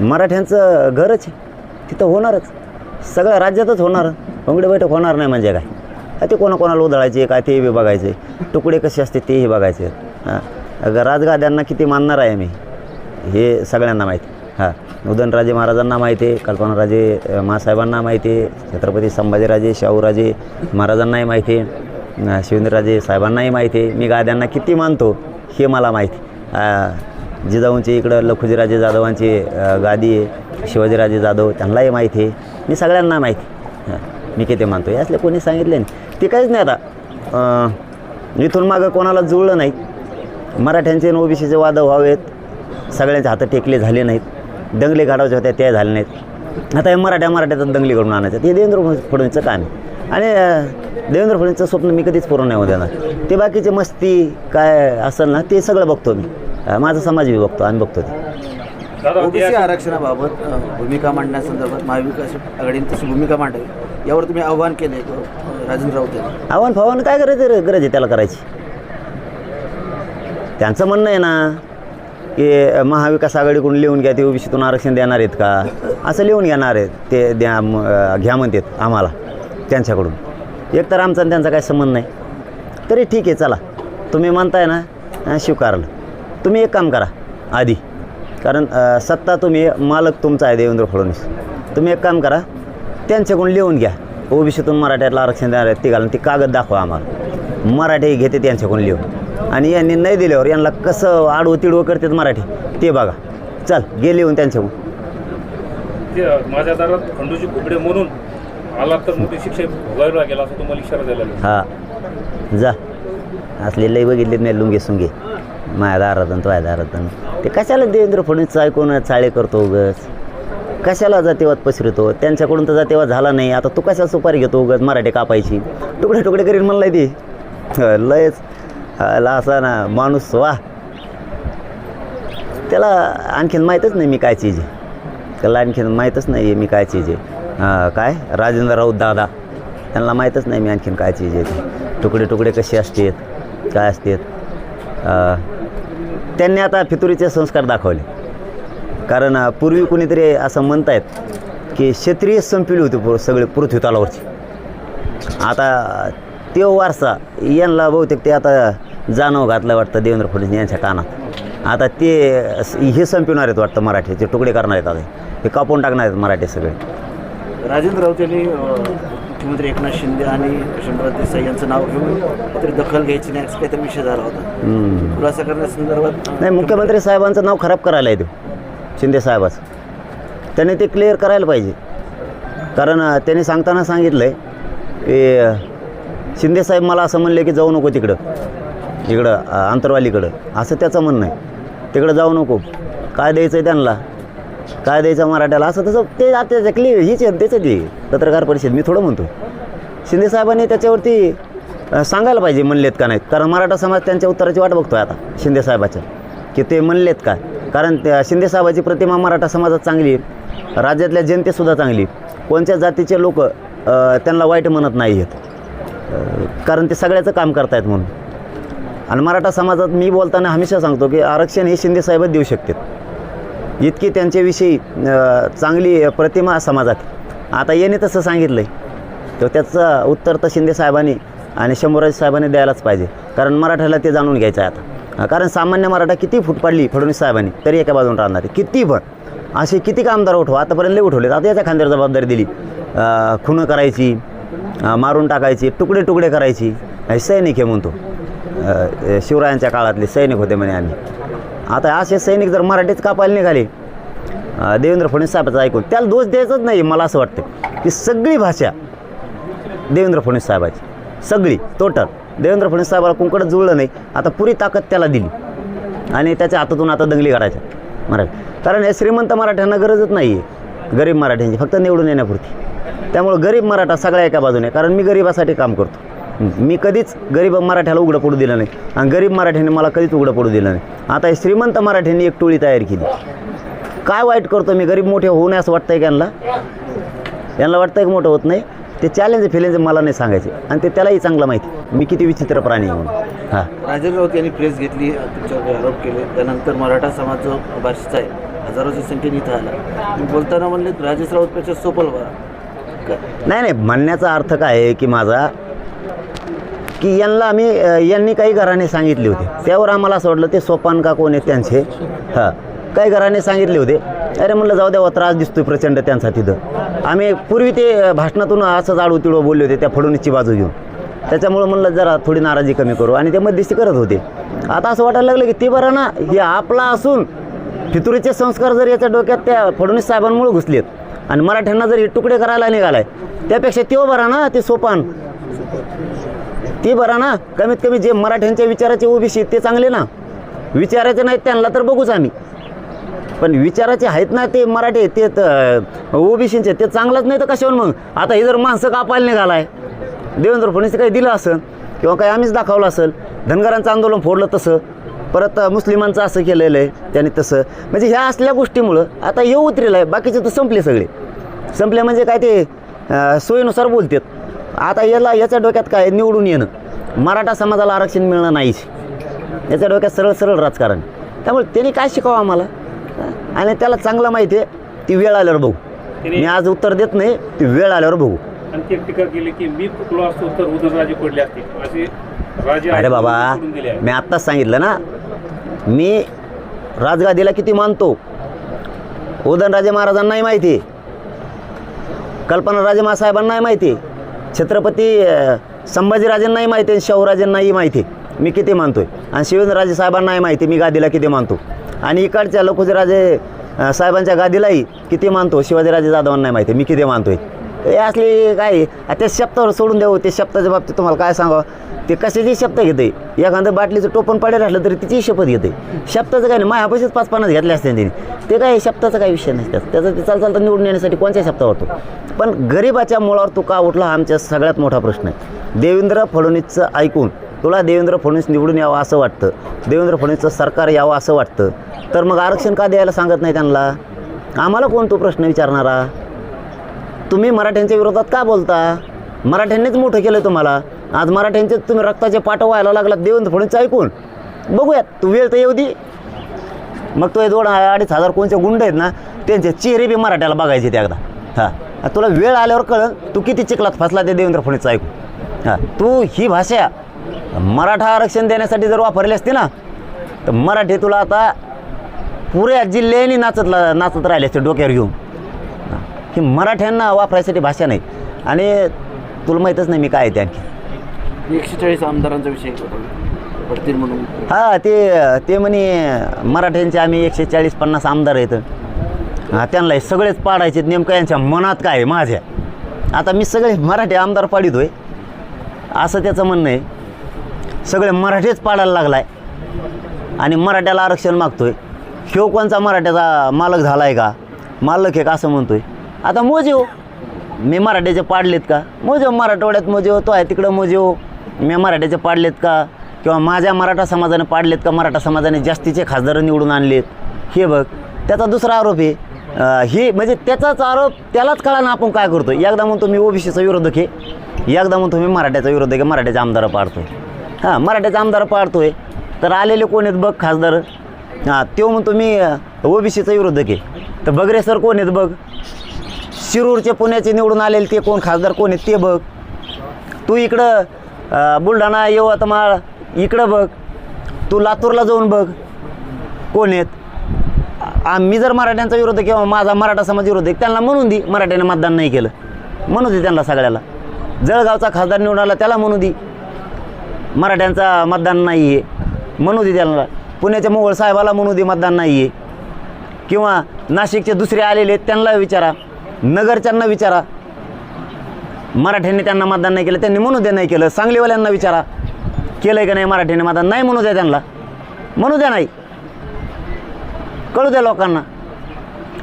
मराठ्यांचं घरच तिथं होणारच. सगळ्या राज्यातच होणार. कोंगडी बैठक होणार नाही म्हणजे काय? ते कोणाकोणाला उधळायचे काय ते बी बघायचे. तुकडे कसे असते तेही बघायचे. हां. राजगाद्यांना किती मानणार आहे मी? हे सगळ्यांना माहिती. हां. उदयनराजे महाराजांना माहिती आहे कल्पनाराजे अ, मासाहेबांना माहिती आहे छत्रपती संभाजीराजे शाहूराजे महाराजांनाही माहिती आहे शिवेंद्रराजे साहेबांनाही माहिती आहे. मी गाद्यांना किती मानतो हे मला माहिती जिजाऊंचे इकडं लखुजीराजे जाधवांची गादी आहे शिवाजीराजे जाधव त्यांनाही माहिती आहे. मी सगळ्यांना माहिती मी किती मानतो? यातले कोणी सांगितले नाही. ते काहीच नाही आता. इथून मागं कोणाला जुळलं नाही. मराठ्यांचे आणि ओबीसीचे वाद व्हावेत. सगळ्यांचे हात टेकले झाले नाहीत. दंगली काढायच्या होत्या त्या झाल्या नाहीत. आता हे मराठ्या मराठ्यात दंगली घडून आणायचं. हे देवेंद्र फडणवीसचं काम आहे. आणि देवेंद्र फडणवीसचं स्वप्न मी कधीच पूर्ण नाही होऊ देणार. ते बाकीचे मस्ती काय असेल ना ते सगळं बघतो मी. अ, माझा समाज बी बघतो आम्ही बघतो ते. दादा ओबीसी आरक्षणाबाबत अ, भूमिका मांडण्यासंदर्भात महाविकास आघाडीने तशी भूमिका मांडावी यावर तुम्ही आव्हान केले राजेंद्र राऊत यांनी. आव्हान फाव्हान काय करायचं रे? गरज आहे त्याला करायची. त्यांचं म्हणणं आहे ना की महाविकास आघाडीकडून लिहून घ्या ते ओबीसीतून आरक्षण देणार आहेत का? असं लिहून घेणार आहेत ते द्या म- अं, घ्या म्हणतात आम्हाला त्यांच्याकडून. एक तर आमचा आणि त्यांचा काही संबंध नाही. तरी ठीक आहे चला. तुम्ही म्हणताय ना अं, स्वीकारलं. तुम्ही एक काम करा आधी. कारण सत्ता तुम्ही मालक तुमचा आहे देवेंद्र फडणवीस. तुम्ही एक काम करा त्यांच्याकडून लिहून घ्या. ओबीसीतून मराठ्याला आरक्षण देणार आहेत ते घालून ती कागद दाखवा आम्हाला. मराठी घेते त्यांच्याकडून लिहून. आणि यांनी नाही दिल्यावर यांना कसं आडवं तिडवं करतात मराठी ते बघा. चल गे लिहून त्यांच्याकडून. माझ्या दारात खंडूची घुबडे म्हणून आला तर मोठी शिक्षा भोगावी लागेल असं तुम्हाला इशारा दिला. हा. जा. असले लई बघितले मी लुंगे सुंगे. माझ्या दारातून तो दारातून ते कशाला देवेंद्र फडणवीस ऐकून चाळे करतो उगस कशाला जातीवाद पसरतो? त्यांच्याकडून तर जातीवाद झाला नाही. आता तू कशाला सुपारी घेतो उगस मराठी कापायची? तुकडे तुकडे करीन म्हणलाय ती. लयच ला असा ना माणूस वा. त्याला आणखीन माहीतच नाही मी काय चीज आहे. त्याला आणखीन माहीतच नाही आहे मी काय चीज आहे. हां काय? राजेंद्र राऊत दादा. त्यांना माहीतच नाही मी आणखीन काय चीज आहे ते. तुकडे तुकडे कसे असतात? काय असतात? त्यांनी आता फितुरीचे संस्कार दाखवले. कारण पूर्वी कुणीतरी असं म्हणत आहेत की क्षत्रिय संपिली होती पु- सगळे पृथ्वी तलावरची. आता तो वारसा यांना बहुतेक ते आता जाणव घातलं वाटतं देवेंद्र फडणवीस यांच्या कानात. आता ते हे संपवणार आहेत वाटतं मराठीचे तुकडे करणार आहेत आता. हे कापून टाकणार आहेत मराठी सगळे. राजेंद्र राऊत यांनी मुख्यमंत्री एकनाथ शिंदे आणि शंभरनाथ देसाई यांचं नाव घेऊन तरी दखल घ्यायची नाही असं काहीतरी विषय झाला होता. खुलासा करण्यासंदर्भात नाही मुख्यमंत्री साहेबांचं नाव खराब करायला आहे तो. शिंदे साहेबाचं. त्याने ते क्लिअर करायला पाहिजे. कारण त्यांनी सांगताना सांगितलं आहे की अं, शिंदे साहेब मला असं म्हणले की जाऊ नको तिकडं. इकडं आंतरवालीकडं. असं त्याचं म्हणणं आहे. तिकडं जाऊ नको. काय द्यायचं आहे त्यांना? काय द्यायचं मराठ्याला? असं तसं ते आता क्लिअर हीच आहे त्याचं ते पत्रकार परिषद मी थोडं म्हणतो. शिंदे साहेबांनी त्याच्यावरती सांगायला पाहिजे म्हणलेत का नाहीत? कारण मराठा समाज त्यांच्या उत्तराची वाट बघतोय आता शिंदे साहेबाच्या. की ते म्हणलेत का? कारण त्या शिंदे साहेबाची प्रतिमा मराठा समाजात चांगली आहे. राज्यातल्या जनतेसुद्धा चांगली कोणत्या जातीचे लोक त्यांना वाईट म्हणत नाही आहेत? कारण ते सगळ्याचं काम करतायत म्हणून. आणि मराठा समाजात मी बोलताना हमेशा सांगतो की आरक्षण हे शिंदे साहेबच देऊ शकतात. इतकी त्यांच्याविषयी चांगली प्रतिमा समाजात. आता याने तसं सांगितलं आहे तर त्याचं उत्तर तर शिंदे साहेबांनी आणि शंभूराज साहेबांनी द्यायलाच पाहिजे. कारण मराठ्याला ते जाणून घ्यायचं आहे आता. कारण सामान्य मराठा किती फूट पडली फडणवीस साहेबांनी तरी एका बाजून राहणार आहे. किती पण. असे किती आमदार उठवा? आतापर्यंत लय उठवले आता याच्या खांद्यावर जबाबदारी दिली. खुणं करायची मारून टाकायची तुकडे तुकडे करायची. सैनिक हे म्हणतो. शिवरायांच्या काळातले सैनिक होते म्हणे आम्ही. आता असे सैनिक जर मराठीत कापायला निघाले देवेंद्र फडणवीस साहेबाचं ऐकून त्याला दोष द्यायचाच नाही मला असं वाटतं की सगळी भाषा देवेंद्र फडणवीस साहेबाची सगळी टोटल देवेंद्र फडणवीस साहेबाला कुंकडच जुळलं नाही आता पुरी ताकद त्याला दिली. आणि त्याच्या हातातून आता दंगली काढायच्या मराठी. कारण हे श्रीमंत मराठ्यांना गरजच नाही आहे गरीब मराठ्यांची फक्त निवडून येण्यापुरती. त्यामुळं गरीब मराठा सगळ्या एका बाजूने कारण मी गरिबासाठी काम करतो. मी कधीच गरीब मराठ्याला उघडं पडू दिलं नाही. आणि गरीब मराठ्याने मला कधीच उघडं पडू दिलं नाही. आता हे श्रीमंत मराठ्यांनी एक टोळी तयार केली. काय वाईट करतो मी? गरीब मोठे होऊ नये असं वाटतंय का यांना? यांना वाटतंय की मोठं होत नाही? ते चॅलेंज फिलेंज मला नाही सांगायचे. आणि ते त्यालाही चांगलं माहिती. मी किती विचित्र प्राणी आहे म्हणून. हां. राजेंद्र राऊत यांनी प्रेस घेतली तुमच्यावर आरोप केले. त्यानंतर मराठा समाज जो भाषेचा आहे हजारोच्या संख्येने इथं आला. बोलताना म्हणले राजेश राऊतपेक्षा सोपल व्हा. नाही नाही. म्हणण्याचा अर्थ काय आहे की माझा की यांना आम्ही यांनी काही घराने सांगितले होते. त्यावर आम्हाला असं वाटलं ते सोपान का कोण आहेत त्यांचे? हां. काही घराने सांगितले होते. अरे म्हणलं जाऊ द्यावा त्रास दिसतोय प्रचंड त्यांचा तिथं. आम्ही पूर्वी ते भाषणातून असंच आडू तिडू बोलले होते त्या फडणवीसची बाजू घेऊन. त्याच्यामुळं म्हणलं जरा थोडी नाराजी कमी करू. आणि ते मध्यस्थी करत होते. आता असं वाटायला लागलं की ते बरं ना हे आपला असून फितुरीचे संस्कार जर याच्या डोक्यात त्या फडणवीस साहेबांमुळे घुसलेत आणि मराठ्यांना जर हे तुकडे करायला निघालाय त्यापेक्षा तो बरा ना ते सोपान. ते बरा ना. कमीत कमी जे मराठ्यांच्या विचाराचे ओबीसी आहेत ते चांगले ना. विचाराचे नाहीत त्यांना तर बघूच आम्ही. पण विचाराचे आहेत ना ते मराठी ते ओबीसीचे ते चांगलंच नाही तर कशावर मग? आता हे जर माणसं कापायला निघालाय देवेंद्र फडणवीस काही दिलं असेल किंवा काही आम्हीच दाखवलं असेल धनगरांचं आंदोलन फोडलं तसं परत मुस्लिमांचं असं केलेलं आहे त्याने तसं. म्हणजे ह्या असल्या गोष्टीमुळं आता हे उतरेलं आहे बाकीचे तर संपले सगळे. संपले म्हणजे काय ते सोयीनुसार बोलतात. आता याला याच्या डोक्यात काय? निवडून येणं. मराठा समाजाला आरक्षण मिळणं नाहीच. याच्या डोक्यात सरळ सरळ राजकारण. त्यामुळे त्यांनी काय शिकावं आम्हाला? आणि त्याला चांगलं माहिती आहे. ती वेळ आल्यावर बघू. मी आज उत्तर देत नाही. ती वेळ आल्यावर बघू. आणखी टीका केली की मी चुकलो असतो तर उदयनराजे पडले असते. असे राजे अरे बाबा. मी आत्ताच सांगितलं ना. मी राजगादीला किती मानतो? उदयनराजे महाराजांनाही माहिती कल्पनाराजे महासाहेबांनाही माहिती छत्रपती संभाजीराजेंनाही माहिती आहे शाहूराजेंनाही माहिती मी किती मानतोय. आणि शिवेंद्रराजे साहेबांनाही माहिती मी गादीला किती मानतो. आणि इकडच्या लखुजीराजे साहेबांच्या गादीलाही किती मानतो शिवाजीराजे जाधवांनाही माहिती मी किती मानतोय. हे असली काय? ते शब्दावर सोडून देऊ हो, ते शब्दाच्या बाबतीत तुम्हाला काय सांगावं? ते कशाची शब्द घेते? एखादं बाटलीचं टोपण पाडेल असलं तरी तिची शपथ घेते. शब्दाचं काय नाही मायापशीच पाच पन्नास घेतले असते त्यांनी. ते काय शब्दाचा काय विषय नसतात त्याचं ते चाल चालतं निवडून येण्यासाठी कोणत्या शब्दावर तो पण गरिबाच्या मुळावर तू का उठला हा आमच्या सगळ्यात मोठा प्रश्न आहे. देवेंद्र फडणवीसचं ऐकून तुला देवेंद्र फडणवीस निवडून यावं असं वाटतं? देवेंद्र फडणवीसचं सरकार यावं असं वाटतं? तर मग आरक्षण का द्यायला सांगत नाही त्यांना? आम्हाला कोण तो प्रश्न विचारणारा? तुम्ही मराठ्यांच्या विरोधात का बोलता? मराठ्यांनीच मोठं केलं तुम्हाला. आज मराठ्यांचे तुम्ही रक्ताचे पाठ व्हायला लागलात देवेंद्र फडणवीस ऐकून. बघूयात तू वेळ तर येऊ दे. मग तो दोन अडीच हजार कोणचे गुंड आहेत ना त्यांचे चेहरे बी मराठ्याला बघायचे ते एकदा. हां. तुला वेळ आल्यावर कळ तू किती चिखलात फसला ते देवेंद्र फडणवीस ऐकून. हां तू ही भाषा मराठा आरक्षण देण्यासाठी जर वापरली असती ना तर मराठी तुला आता पुऱ्या जिल्ह्याने नाचत नाचत राहिले असते डोक्यावर घेऊन. ही मराठ्यांना वापरायसाठी भाषा नाही. आणि तुला माहीतच नाही मी काय आहे ते आणखी. एकशे चाळीस आमदारांचा विषय म्हणून. हा ते ते म्हणे मराठ्यांचे आम्ही एकशे चाळीस पन्नास आमदार आहेत. हा त्यांना हे सगळेच पाडायचे नेमकं यांच्या मनात काय आहे? माझ्या. आता मी सगळे मराठी आमदार पाडितोय असं त्याचं म्हणणं आहे. सगळे मराठीच पाडायला लागलाय. आणि मराठ्याला आरक्षण मागतोय. ह्यो कोणचा मराठ्याचा मालक झाला आहे का? मालक आहे का असं म्हणतोय. आता मोजेव. मी मराठ्याचे पाडलेत का? मोजेव मराठवाड्यात मोजेव तो आहे तिकडं मोजेव. मी मराठ्याचे पाडलेत का? किंवा माझ्या मराठा समाजाने पाडलेत का? मराठा समाजाने जास्तीचे खासदार निवडून आणलेत. हे बघ त्याचा दुसरा आरोप आहे. हे म्हणजे त्याचाच आरोप त्यालाच कळा ना आपण काय करतो एकदा म्हणतो मी ओबीसीचा विरोधक आहे. एकदा म्हणतो मी मराठ्याचा विरोधक आहे. मराठ्याचे आमदार पाडतोय. हां मराठ्याचा आमदार पाडतोय. तर आलेले कोण आहेत बघ खासदार? हां तो म्हणतो मी ओबीसीचा विरोधक आहे. तर बगरे सर कोण आहेत बघ? शिरूरचे पुण्याचे निवडून आलेले ते कोण खासदार कोण आहेत ते बघ. तू इकडं बुलढाणा यवतमाळ इकडं बघ. तू लातूरला जाऊन बघ. कोण आहेत? मी जर मराठ्यांचा विरोध आहे किंवा माझा मराठा समाज विरोध आहे त्यांना म्हणून दे. मराठ्याने मतदान नाही केलं. म्हणू दे त्यांना सगळ्याला. जळगावचा खासदार निवडून आला त्याला म्हणू दे. मराठ्यांचा मतदान नाही आहे म्हणू दे त्यांना. पुण्याच्या मोगळ साहेबाला म्हणू दे मतदान नाही आहे किंवा नाशिकचे दुसरे आलेले आहेत त्यांना विचारा. नगरच्यांना विचारा. मराठ्यांनी त्यांना मतदान नाही केलं त्यांनी म्हणू दे नाही केलं. सांगलीवाल्यांना विचारा. केलं आहे का नाही मराठ्यांनी मतदान? नाही म्हणू द्या त्यांना. म्हणू द्या नाही. कळू द्या लोकांना.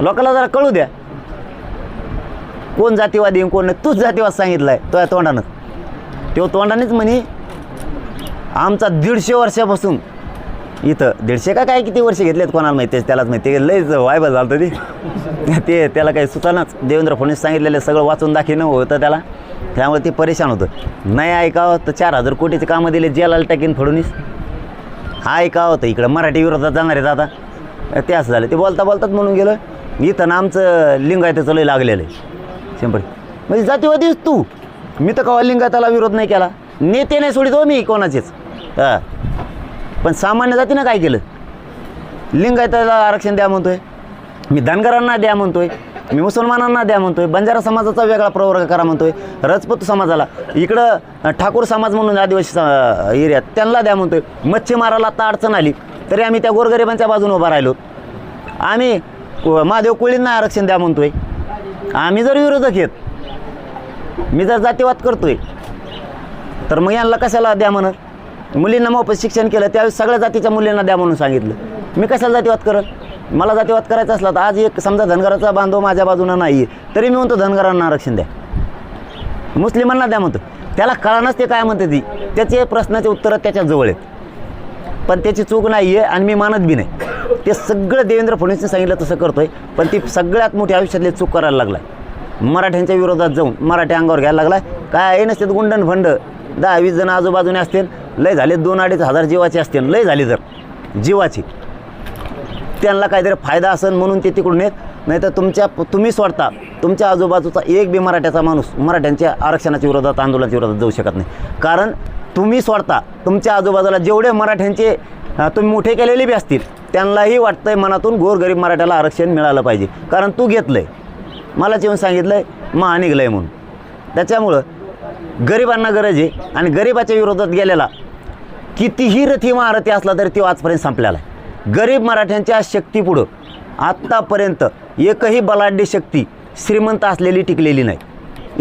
लोकांना जरा कळू द्या. कोण जातीवादी कोण नाही? तूच जातीवाद सांगितलाय आहे तो या तोंडानं. तो तोंडानेच म्हणे आमचा दीडशे वर्षापासून इथं दीडशे का काय किती वर्ष घेतलेत कोणाला माहिती आहे, त्यालाच माहिती आहे. लयच वायबा झालं ती ते. ते त्याला काही सुचानाच देवेंद्र फडणवीस सांगितलेलं सगळं वाचून दाखिनं होतं त्याला. त्यामुळे ते परेशान होतं. नाही ऐकावं तर चार हजार कोटीचे कामं दिले जेलाला टाकीन फडणवीस. हा ऐकावं तर इकडं मराठी विरोधात जाणार आहेत आता. ते असं झालं. ते बोलता बोलतात म्हणून गेलं. इथं ना आमचं लिंगायताचं लय लागलेलं आहे. शंभर. म्हणजे जातीवादीच तू. मी तर कवा लिंगायताला विरोध नाही केला. नेते नाही सोडितो हो मी कोणाचेच. हां. पण सामान्य जातीनं काय केलं? लिंगायताला आरक्षण द्या म्हणतोय. मी धनगरांना द्या म्हणतोय. मी मुसलमानांना द्या म्हणतोय. बंजारा समाजाचा वेगळा प्रवर्ग करा म्हणतोय. रजपूत समाजाला. इकडं ठाकूर समाज म्हणून आदिवासी एरियात त्यांना द्या म्हणतोय. मच्छीमाराला आता अडचण आली. तरी आम्ही त्या गोरगरिबांच्या बाजूने उभा राहिलो. आम्ही महादेव कोळींना आरक्षण द्या म्हणतोय. आम्ही जर विरोधक आहेत मी जर जातीवाद करतोय तर मग यांना कशाला द्या म्हणत मुलींना मोफत शिक्षण केलं त्यावेळेस सगळ्या जातीच्या मुलींना द्या म्हणून सांगितलं. मी कशाला जातीवाद करत? मला जातीवाद करायचा असला तर आज एक समजा धनगराचा बांधव माझ्या बाजूनं नाही आहे तरी मी म्हणतो धनगरांना आरक्षण द्या. मुस्लिमांना द्या म्हणतो. त्याला कळणच ते काय म्हणते ती? त्याचे प्रश्नाचे उत्तरं त्याच्याजवळ आहेत. पण त्याची चूक नाही आहे आणि मी मानत बी नाही. ते सगळं देवेंद्र फडणवीसने सांगितलं तसं करतोय. पण ती सगळ्यात मोठी आयुष्यातली चूक करायला लागला मराठ्यांच्या विरोधात जाऊन मराठी अंगावर घ्यायला लागला काय आहे नसते गुंडन फंड दहा वीस जण आजूबाजूने असतील? लय झाले दोन अडीच हजार जीवाचे असतील लय झाले तर जीवाची. त्यांना काहीतरी फायदा असेल म्हणून ते तिकडून येत नाही तर तुमच्या तुम्ही सोडता. तुमच्या आजूबाजूचा एक बी मराठ्याचा माणूस मराठ्यांच्या आरक्षणाच्या विरोधात आंदोलनाच्या विरोधात जाऊ शकत नाही. कारण तुम्ही सोडता. तुमच्या आजूबाजूला जेवढे मराठ्यांचे तुम्ही मोठे केलेले बी असतील त्यांनाही वाटतंय मनातून गोरगरीब मराठ्याला आरक्षण मिळालं पाहिजे. कारण तू घेतलं आहे मलाच येऊन महा मा आहे म्हणून. त्याच्यामुळं गरिबांना गरज आहे आणि गरिबाच्या विरोधात गेलेला कितीही रथी महारथी असला तरी तो आजपर्यंत संपलेला आहे. गरीब मराठ्यांच्या शक्तीपुढं आत्तापर्यंत एकही बलाढ्य शक्ती श्रीमंत असलेली टिकलेली नाही.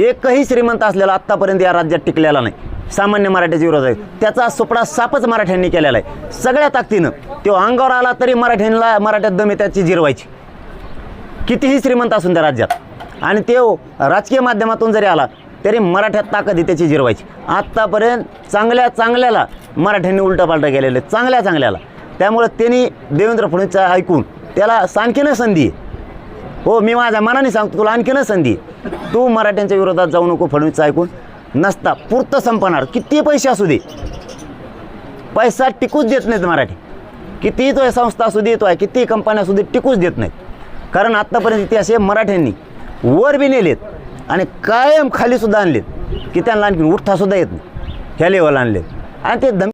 एकही श्रीमंत असलेला आत्तापर्यंत या राज्यात टिकलेला नाही. सामान्य मराठ्याच्या आहे. त्याचा सुपडा सापच मराठ्यांनी केलेला आहे. सगळ्या ताकदीनं तो अंगावर आला तरी मराठ्यांना मराठ्यात दमे त्याची जिरवायची. कितीही श्रीमंत असून त्या राज्यात. आणि तो राजकीय माध्यमातून जरी आला तरी मराठ्यात ताकद आहे त्याची जिरवायची. आत्तापर्यंत चांगल्या चांगल्याला मराठ्यांनी उलटापालटा केलेलं आहे. चांगल्या चांगल्याला. त्यामुळं त्यांनी देवेंद्र फडणवीसचा ऐकून त्याला आणखीनच संधी आहे. हो मी माझ्या मनाने सांगतो तुला आणखीनच संधी आहे. तू मराठ्यांच्या विरोधात जाऊ नको फडणवीसचा ऐकून. नसता पुरतं संपणार. किती पैसे असू दे. पैसा टिकूच देत नाहीत मराठी. कितीही तो संस्था असू दे तो आहे कितीही कंपन्या असू दे टिकूच देत नाहीत. कारण आत्तापर्यंत इतिहास हे मराठ्यांनी. वर बी नेलेत. आणि कायम खाली सुद्धा आणलेत की त्यांना आणखी उठता सुद्धा येत नाही. ह्या लेवल आणलेत. आणि ते धम